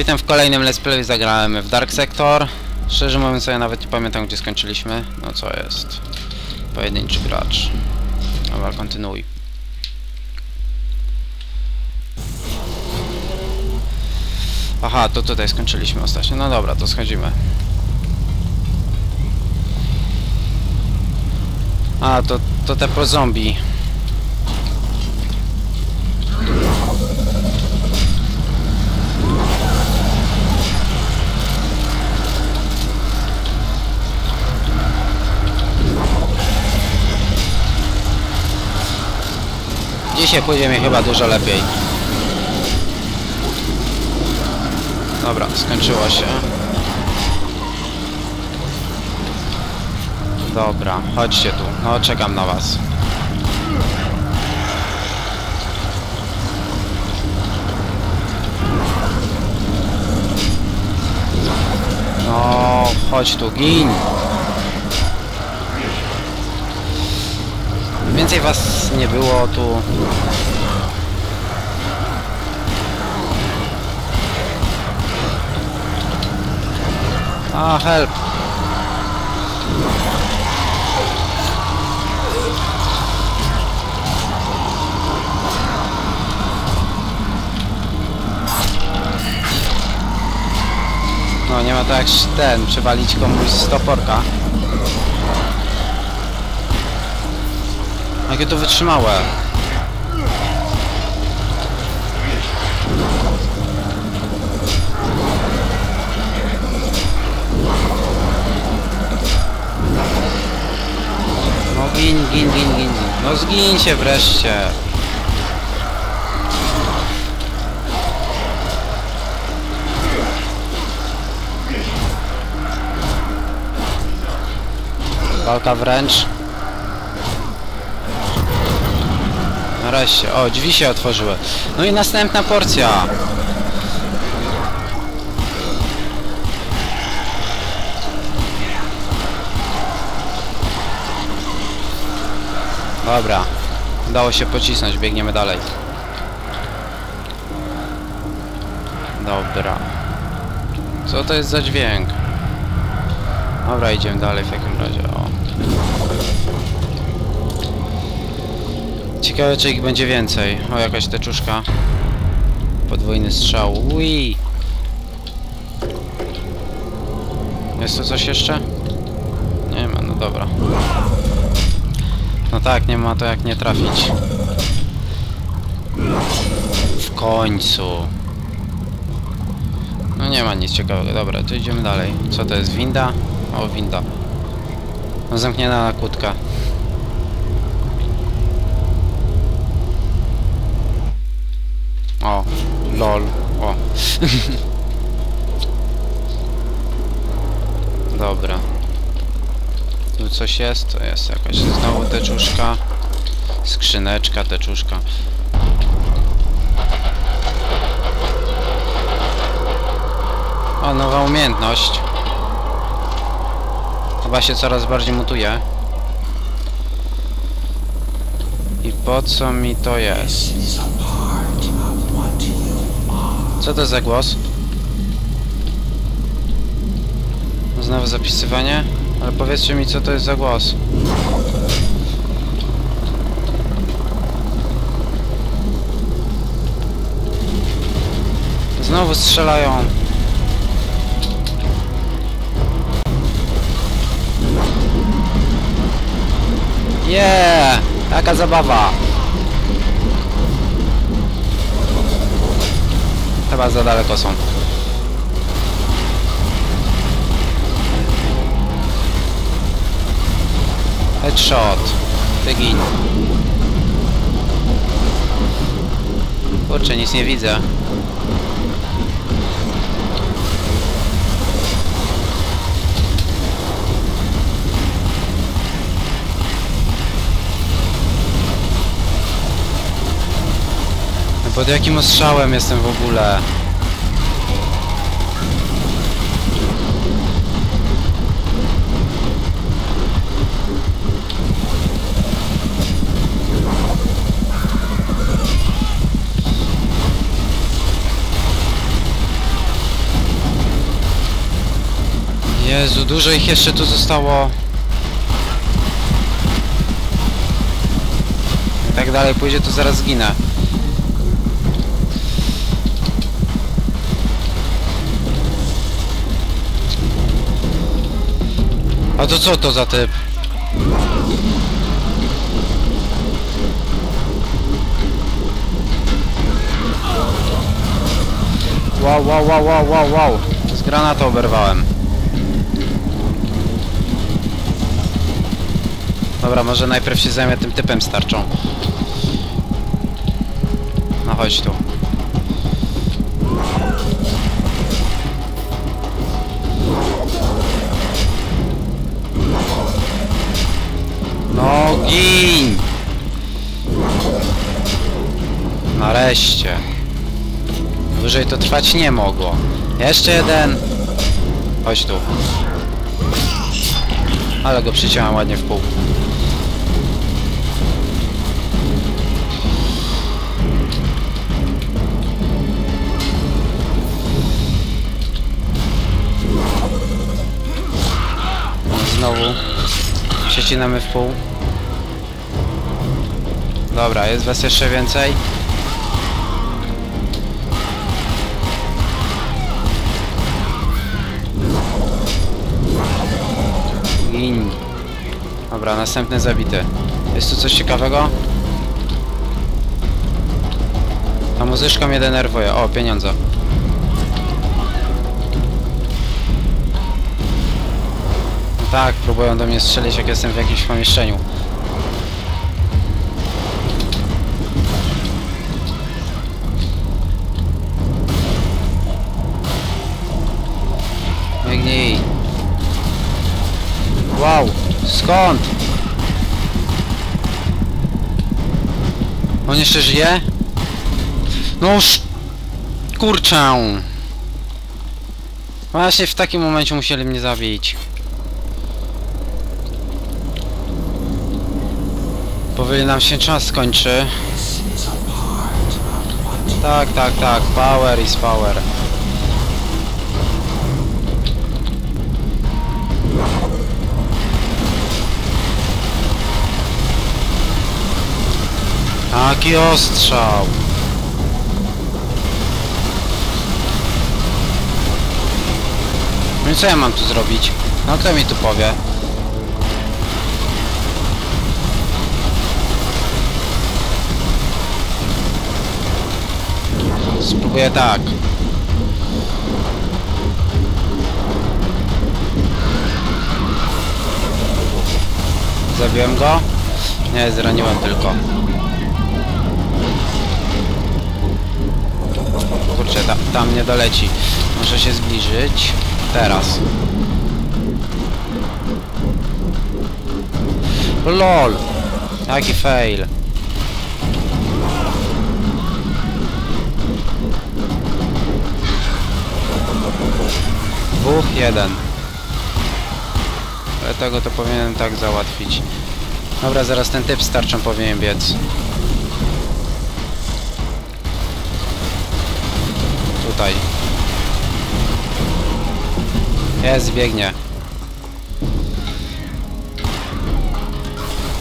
Witam w kolejnym Let's Play, zagrałem w Dark Sector. Szczerze mówiąc, ja nawet nie pamiętam gdzie skończyliśmy. No co jest? Pojedynczy gracz. Dobra, kontynuuj. Aha, to tutaj skończyliśmy ostatnio. No dobra, to schodzimy. A, to, to te pro zombie. Dzisiaj pójdzie mi chyba dużo lepiej. Dobra, skończyło się. Dobra, chodźcie tu. No, czekam na was. No, chodź tu, gin! Więcej was nie było tu. A, help! No, nie ma tak jak ten, przewalić komuś z Jakie to wytrzymałe. No gin, gin, gin, gin. No zgincie wreszcie. Walka wręcz. Nareszcie. O, drzwi się otworzyły. No i następna porcja. Dobra. Udało się pocisnąć, biegniemy dalej. Dobra. Co to jest za dźwięk? Dobra, idziemy dalej w takim razie. O. Ciekawe, czy ich będzie więcej. O, jakaś teczuszka. Podwójny strzał. Ui. Jest tu coś jeszcze? Nie ma, no dobra. No tak, nie ma to jak nie trafić. W końcu. No nie ma nic ciekawego. Dobra, to idziemy dalej. Co to jest? Winda? O, winda. No zamknięta kłódka. O, lol. O. Dobra. Tu coś jest? To jest jakaś znowu teczuszka. Skrzyneczka, teczuszka. O, nowa umiejętność. Chyba się coraz bardziej mutuje. I po co mi to jest? Co to za głos? Znowu zapisywanie? Ale powiedzcie mi co to jest za głos. Znowu strzelają. Yeah! Jaka zabawa! Chyba za daleko są. Headshot. Wygin. Kurczę, nic nie widzę. Pod jakim ostrzałem jestem w ogóle? Jezu, dużo ich jeszcze tu zostało. Jak tak dalej pójdzie, to zaraz zginę. A to co to za typ? Wow, wow, wow, wow, wow, wow. Z granatu oberwałem. Dobra, może najpierw się zajmę tym typem starczą. No chodź tu. Dłużej to trwać nie mogło. Jeszcze jeden. Chodź tu. Ale go przyciąłem ładnie w pół. Znowu przecinamy w pół. Dobra, jest was jeszcze więcej. Dobra, następny zabity. Jest tu coś ciekawego? Ta muzyczka mnie denerwuje. O, pieniądze. No tak, próbują do mnie strzelić jak jestem w jakimś pomieszczeniu. Biegnij. Wow, skąd? On jeszcze żyje? No już... Kurczę. Właśnie w takim momencie musieli mnie zabić. Powoli nam się czas skończy. Tak, tak, tak. Power is power. Taki ostrzał. No co ja mam tu zrobić? No kto mi tu powie? Spróbuję tak. Zabiłem go? Nie, zraniłem tylko. Kurczę, ta, tam nie doleci. Muszę się zbliżyć. Teraz. LOL! Jaki fail. Dwóch, jeden. Ale tego to powinienem tak załatwić. Dobra, zaraz ten typ starczą powinien biec. Tutaj. Jest, biegnie.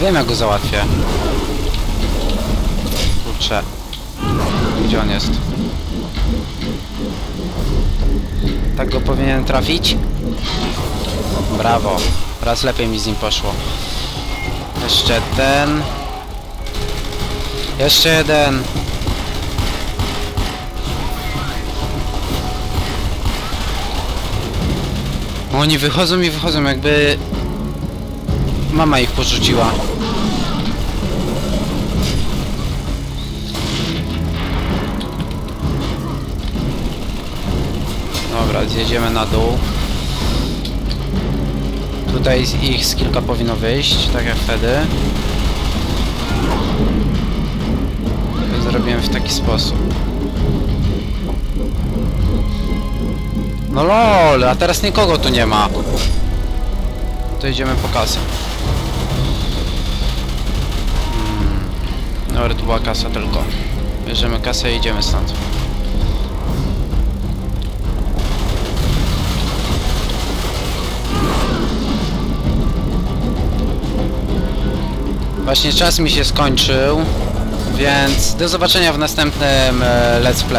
Wiem jak go załatwię. Kurczę. Gdzie on jest? Tak go powinien trafić? Brawo. Raz lepiej mi z nim poszło. Jeszcze ten. Jeszcze jeden. Oni wychodzą i wychodzą jakby... Mama ich porzuciła. Dobra, zjedziemy na dół. Tutaj z ich z kilka powinno wyjść, tak jak wtedy. Zrobiłem w taki sposób. No lol, a teraz nikogo tu nie ma. To idziemy po kasę. Hmm. Tu była kasa tylko. Bierzemy kasę i idziemy stąd. Właśnie czas mi się skończył, więc do zobaczenia w następnym e, Let's Play.